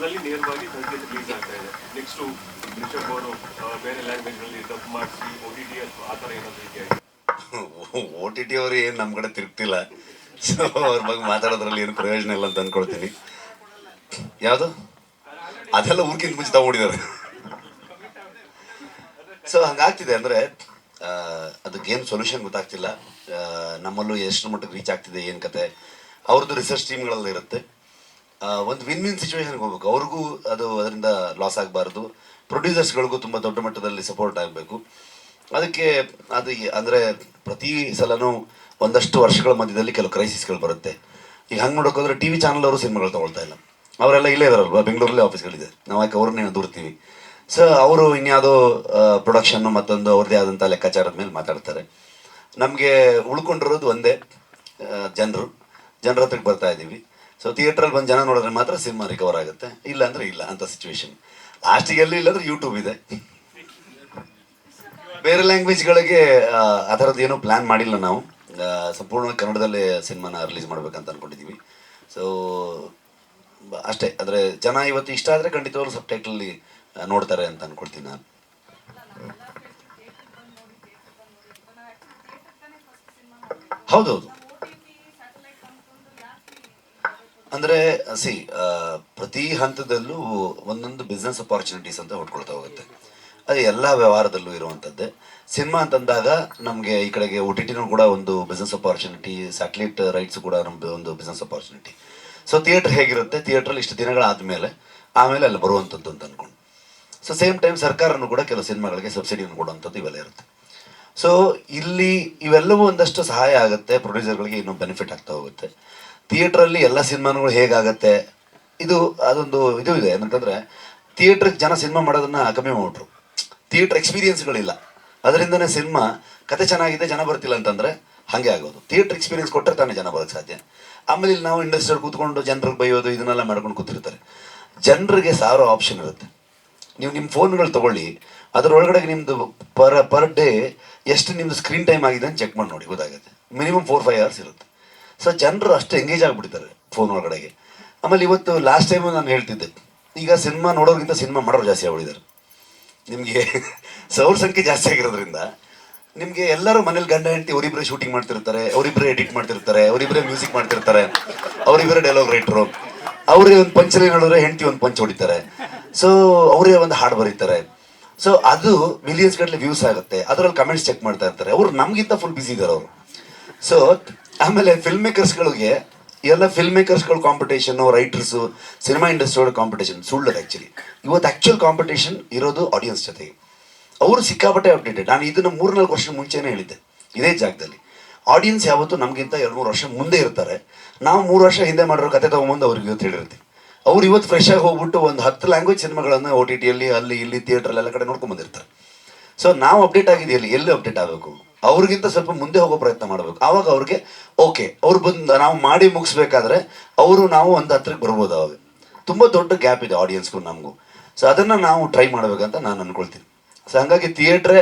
ಕನ್ನಡದಲ್ಲಿ ನೇರವಾಗಿ thirty release ಆಗ್ತಾ ಇದೆ. ನೆಕ್ಸ್ಟ್ ರಿಷಬ್ ಅವರು ಬೇರೆ ಲ್ಯಾಂಗ್ವೇಜ್ನಲ್ಲಿ ಡಬ್ ಮಾಡಿಸಿ ಒ ಟಿ ಟಿ ಆ ಥರ ಏನಾದ್ರು ಇದೆಯಾ? ಓ ಟಿ ಟಿ ಅವರು ಏನು ನಮ್ಮ ಕಡೆ ತಿರುಗ್ತಿಲ್ಲ. ಸೊ ಅವ್ರ ಬಗ್ಗೆ ಮಾತಾಡೋದ್ರಲ್ಲಿ ಏನು ಪ್ರಯೋಜನ ಇಲ್ಲ ಅಂತ ಅಂದ್ಕೊಳ್ತೀನಿ ಯಾವುದು? ಅದೆಲ್ಲ ಊರ್ಕಿಂತ ಮುಂಚೆ ತಗೊಂಡಿದ್ದಾರೆ. ಸೊ ಹಂಗಾಗ್ತಿದೆ ಅಂದರೆ ಅದಕ್ಕೇನು ಸೊಲ್ಯೂಷನ್ ಗೊತ್ತಾಗ್ತಿಲ್ಲ. ನಮ್ಮಲ್ಲೂ ಎಷ್ಟು ಮಟ್ಟಿಗೆ ರೀಚ್ ಆಗ್ತಿದೆ, ಏನು ಕತೆ. ಅವ್ರದ್ದು ರಿಸರ್ಚ್ ಟೀಮ್ಗಳಲ್ಲಿ ಇರುತ್ತೆ. ಒಂದು ವಿನ್ ವಿನ್ ಸಿಚುವೇಶನ್ಗೆ ಹೋಗ್ಬೇಕು. ಅವ್ರಿಗೂ ಅದು ಅದರಿಂದ ಲಾಸ್ ಆಗಬಾರ್ದು. ಪ್ರೊಡ್ಯೂಸರ್ಸ್ಗಳಿಗೂ ತುಂಬ ದೊಡ್ಡ ಮಟ್ಟದಲ್ಲಿ ಸಪೋರ್ಟ್ ಆಗಬೇಕು. ಅದಕ್ಕೆ ಅದು ಅಂದರೆ ಪ್ರತಿ ಸಲನೂ ಒಂದಷ್ಟು ವರ್ಷಗಳ ಮಧ್ಯದಲ್ಲಿ ಕೆಲವು ಕ್ರೈಸಿಸ್ಗಳು ಬರುತ್ತೆ. ಈಗ ಹಂಗೆ ನೋಡೋಕೋದ್ರೆ ಟಿ ವಿ ಚಾನಲ್ ಅವರು ಸಿನಿಮಾಗಳು ತೊಗೊಳ್ತಾ ಇಲ್ಲ. ಅವರೆಲ್ಲ ಇಲ್ಲೇ ಇದಾರಲ್ವ? ಬೆಂಗಳೂರಲ್ಲೇ ಆಫೀಸ್ಗಳಿದೆ ನಾವು ಯಾಕೆ ಅವ್ರನ್ನೇ ದೂರ್ತೀವಿ. ಸೊ ಅವರು ಇನ್ಯಾವುದೋ ಪ್ರೊಡಕ್ಷನ್ನು ಮತ್ತೊಂದು ಅವ್ರದ್ದೇ ಆದಂಥ ಲೆಕ್ಕಾಚಾರದ ಮೇಲೆ ಮಾತಾಡ್ತಾರೆ. ನಮಗೆ ಉಳ್ಕೊಂಡಿರೋದು ಒಂದೇ ಜನರು. ಜನರ ಹತ್ರಕ್ಕೆ ಬರ್ತಾ ಇದ್ದೀವಿ. ಸೊ ಥಿಯೇಟ್ರಲ್ಲಿ ಬಂದು ಜನ ನೋಡಿದ್ರೆ ಮಾತ್ರ ಸಿನಿಮಾ ರಿಕವರ್ ಆಗುತ್ತೆ. ಇಲ್ಲ ಅಂದ್ರೆ ಇಲ್ಲ ಅಂತ ಸಿಚುವೇಶನ್ ಲಾಸ್ಟಿಗೆ ಎಲ್ಲಿ ಇಲ್ಲಾಂದ್ರೆ ಯೂಟ್ಯೂಬ್ ಇದೆ. ಬೇರೆ ಲ್ಯಾಂಗ್ವೇಜ್ಗಳಿಗೆ ಆ ಥರದ್ದು ಏನೂ ಪ್ಲ್ಯಾನ್ ಮಾಡಿಲ್ಲ ನಾವು. ಸಂಪೂರ್ಣ ಕನ್ನಡದಲ್ಲೇ ಸಿನಿಮಾನ ರಿಲೀಸ್ ಮಾಡ್ಬೇಕಂತ ಅನ್ಕೊಂಡಿದ್ದೀವಿ ಸೊ ಅಷ್ಟೇ. ಆದರೆ ಜನ ಇವತ್ತು ಇಷ್ಟ ಆದರೆ ಖಂಡಿತವಾಗ್ಲೂ ಸಬ್ ಅಲ್ಲಿ ನೋಡ್ತಾರೆ ಅಂತ ಅನ್ಕೊಳ್ತೀನಿ ನಾನು. ಹೌದೌದು. ಅಂದರೆ ಸಿ ಪ್ರತಿ ಹಂತದಲ್ಲೂ ಒಂದೊಂದು ಬಿಸ್ನೆಸ್ ಅಪಾರ್ಚುನಿಟೀಸ್ ಅಂತ ಹೊಟ್ಕೊಳ್ತಾ ಹೋಗುತ್ತೆ. ಅದು ಎಲ್ಲ ವ್ಯವಹಾರದಲ್ಲೂ ಇರುವಂಥದ್ದೇ. ಸಿನಿಮಾ ಅಂತಂದಾಗ ನಮಗೆ ಈ ಕಡೆಗೆ ಒ ಟಿ ಟಿನೂ ಕೂಡ ಒಂದು ಬಿಸ್ನೆಸ್ ಅಪಾರ್ಚುನಿಟಿ ಸ್ಯಾಟ್ಲೈಟ್ ರೈಟ್ಸ್ ಕೂಡ ನಮ್ದು ಒಂದು ಬಿಸ್ನೆಸ್ ಅಪಾರ್ಚುನಿಟಿ ಸೊ ಥಿಯೇಟ್ರ್ ಹೇಗಿರುತ್ತೆ? ಥಿಯೇಟ್ರಲ್ಲಿ ಇಷ್ಟು ದಿನಗಳಾದಮೇಲೆ ಆಮೇಲೆ ಅಲ್ಲಿ ಬರುವಂಥದ್ದು ಅಂತ ಅಂದ್ಕೊಂಡು ಸೊ ಸೇಮ್ ಟೈಮ್ ಸರ್ಕಾರನೂ ಕೂಡ ಕೆಲವು ಸಿನಿಮಾಗಳಿಗೆ ಸಬ್ಸಿಡಿಯನ್ನು ಕೊಡುವಂಥದ್ದು ಇವೆಲ್ಲ ಇರುತ್ತೆ. ಸೊ ಇಲ್ಲಿ ಇವೆಲ್ಲವೂ ಒಂದಷ್ಟು ಸಹಾಯ ಆಗುತ್ತೆ ಪ್ರೊಡ್ಯೂಸರ್ಗಳಿಗೆ ಇನ್ನೂ ಬೆನಿಫಿಟ್ ಆಗ್ತಾ ಹೋಗುತ್ತೆ. ಥಿಯೇಟ್ರಲ್ಲಿ ಎಲ್ಲ ಸಿನಿಮಾಗಳು ಹೇಗಾಗತ್ತೆ, ಇದು ಅದೊಂದು ಇದು ಇದೆ, ಏನಂತಂದರೆ ಥಿಯೇಟ್ರಿಗೆ ಜನ ಸಿನಿಮಾ ಮಾಡೋದನ್ನು ಕಮ್ಮಿ ಮಾಡ್ಬಿಟ್ರು. ಥಿಯೇಟ್ರ್ ಎಕ್ಸ್ಪೀರಿಯನ್ಸ್ಗಳಿಲ್ಲ ಅದರಿಂದನೇ ಸಿನಿಮಾ ಕತೆ ಚೆನ್ನಾಗಿದೆ, ಜನ ಬರ್ತಿಲ್ಲ ಅಂತಂದರೆ ಹಾಗೆ ಆಗೋದು. ಥಿಯೇಟ್ರ್ ಎಕ್ಸ್ಪೀರಿಯನ್ಸ್ ಕೊಟ್ಟರೆ ತಾನೇ ಜನ ಬರೋಕ್ಕೆ ಸಾಧ್ಯ. ಆಮೇಲೆ ಇಲ್ಲಿ ನಾವು ಇಂಡಸ್ಟ್ರಿಯಲ್ಲಿ ಕೂತ್ಕೊಂಡು ಜನರಿಗೆ ಬೈಯೋದು, ಇದನ್ನೆಲ್ಲ ಮಾಡ್ಕೊಂಡು ಕೂತಿರ್ತಾರೆ. ಜನರಿಗೆ ಸಾವಿರ ಆಪ್ಷನ್ ಇರುತ್ತೆ. ನೀವು ನಿಮ್ಮ ಫೋನ್ಗಳು ತಗೊಳ್ಳಿ. ಅದರೊಳಗಡೆ ನಿಮ್ಮದು ಪರ್ ಪರ್ ಡೇ ಎಷ್ಟು ನಿಮ್ಮದು ಸ್ಕ್ರೀನ್ ಟೈಮ್ ಆಗಿದೆ ಅಂತ ಚೆಕ್ ಮಾಡಿ ನೋಡಿ, ಗೊತ್ತಾಗುತ್ತೆ. ಮಿನಿಮಮ್ ಫೋರ್ ಫೈವ್ ಅವರ್ಸ್ ಇರುತ್ತೆ. ಸೊ ಜನರು ಅಷ್ಟು ಎಂಗೇಜ್ ಆಗಿಬಿಡ್ತಾರೆ ಫೋನ್ ಒಳಗಡೆಗೆ. ಆಮೇಲೆ ಇವತ್ತು ಲಾಸ್ಟ್ ಟೈಮ್ ನಾನು ಹೇಳ್ತಿದ್ದೆ, ಈಗ ಸಿನಿಮಾ ನೋಡೋರಿಗಿಂತ ಸಿನಿಮಾ ಮಾಡೋರು ಜಾಸ್ತಿ ಆಗ್ಬಿಟ್ಟಿದ್ದಾರೆ. ನಿಮಗೆ ಸೌರ ಸಂಖ್ಯೆ ಜಾಸ್ತಿ ಆಗಿರೋದ್ರಿಂದ ನಿಮಗೆ ಎಲ್ಲರೂ ಮನೇಲಿ ಗಂಡ, ಹೆಂಡತಿ ಅವರಿಬ್ಬರೇ ಶೂಟಿಂಗ್ ಮಾಡ್ತಿರ್ತಾರೆ ಅವರಿಬ್ಬರೇ ಎಡಿಟ್ ಮಾಡ್ತಿರ್ತಾರೆ ಅವರಿಬ್ಬರೇ ಮ್ಯೂಸಿಕ್ ಮಾಡ್ತಿರ್ತಾರೆ ಅವರಿಬ್ಬರೇ ಡೈಲಾಗ್ ರೈಟ್ರು ಅವರೇ. ಒಂದು ಪಂಚಲಿ ಹೇಳಿದ್ರೆ ಹೆಂಡತಿ ಒಂದು ಪಂಚ್ ಹೊಡಿತಾರೆ. ಸೊ ಅವರೇ ಒಂದು ಹಾಡು ಬರೀತಾರೆ. ಸೊ ಅದು ಮಿಲಿಯನ್ಸ್ ಗಟ್ಟಲೆ ವ್ಯೂಸ್ ಆಗುತ್ತೆ. ಅದರಲ್ಲಿ ಕಮೆಂಟ್ಸ್ ಚೆಕ್ ಮಾಡ್ತಾ ಇರ್ತಾರೆ. ಅವ್ರು ನಮಗಿಂತ ಫುಲ್ ಬಿಸಿ ಇದ್ದಾರೆ ಅವರು. ಸೊ ಆಮೇಲೆ ಫಿಲ್ಮ್ ಮೇಕರ್ಸ್ಗಳಿಗೆ ಎಲ್ಲ film ಮೇಕರ್ಸ್ಗಳ competition writers cinema industry competition ಸುಳ್ಳು ಆ್ಯಕ್ಚುಲಿ ಇವತ್ತು ಆ್ಯಕ್ಚುಯಲ್ ಕಾಂಪಿಟೇಷನ್ ಇರೋದು ಆಡಿಯನ್ಸ್ ಜೊತೆಗೆ. ಅವರು ಸಿಕ್ಕಾಪಟ್ಟೆ ಅಪ್ಡೇಟೆಡ್ ನಾನು ಇದನ್ನ ಮೂರ್ನಾಲ್ಕು ವರ್ಷ ಮುಂಚೆನೇ ಹೇಳಿದ್ದೆ. ಇದೇ ಜಾಗದಲ್ಲಿ. ಆಡಿಯನ್ಸ್ ಯಾವತ್ತೂ ನಮಗಿಂತ ಎರಡು ಮೂರು ವರ್ಷ ಮುಂದೆ ಇರ್ತಾರೆ. ನಾವು ಮೂರು ವರ್ಷ ಹಿಂದೆ ಮಾಡಿರೋ ಕತೆ ತೊಗೊಂಬಂದು ಅವ್ರಿಗೆ ಇವತ್ತು ಹೇಳಿರ್ತೀವಿ. ಅವ್ರು ಇವತ್ತು ಫ್ರೆಶ್ ಆಗಿ ಹೋಗ್ಬಿಟ್ಟು ಒಂದು ಹತ್ತು ಲ್ಯಾಂಗ್ವೇಜ್ ಸಿನಿಮಾಗಳನ್ನು ಓ ಟಿ ಟಿಯಲ್ಲಿ ಅಲ್ಲಿ ಇಲ್ಲಿ ಥಿಯೇಟ್ರಲ್ಲಿ ಎಲ್ಲ ಕಡೆ ನೋಡ್ಕೊಂಡು ಬಂದಿರ್ತಾರೆ. ಸೊ ನಾವು ಅಪ್ಡೇಟ್ ಆಗಿದೆಯಲ್ಲಿ ಎಲ್ಲಿ ಅಪ್ಡೇಟ್ ಆಗಬೇಕು? ಅವ್ರಿಗಿಂತ ಸ್ವಲ್ಪ ಮುಂದೆ ಹೋಗೋ ಪ್ರಯತ್ನ ಮಾಡಬೇಕು. ಆವಾಗ ಅವ್ರಿಗೆ ಓಕೆ ಅವ್ರು ಬಂದು, ನಾವು ಮಾಡಿ ಮುಗಿಸ್ಬೇಕಾದ್ರೆ ಅವರು ನಾವು ಒಂದು ಹತ್ರಕ್ಕೆ ಬರ್ಬೋದು ಅವಾಗ ತುಂಬ ದೊಡ್ಡ ಗ್ಯಾಪ್ ಇದೆ ಆಡಿಯನ್ಸ್ಗೂ ನಮಗೂ. ಸೊ ಅದನ್ನು ನಾವು ಟ್ರೈ ಮಾಡಬೇಕಂತ ನಾನು ಅಂದ್ಕೊಳ್ತೀನಿ ಸೊ ಹಂಗಾಗಿ ಥಿಯೇಟ್ರೇ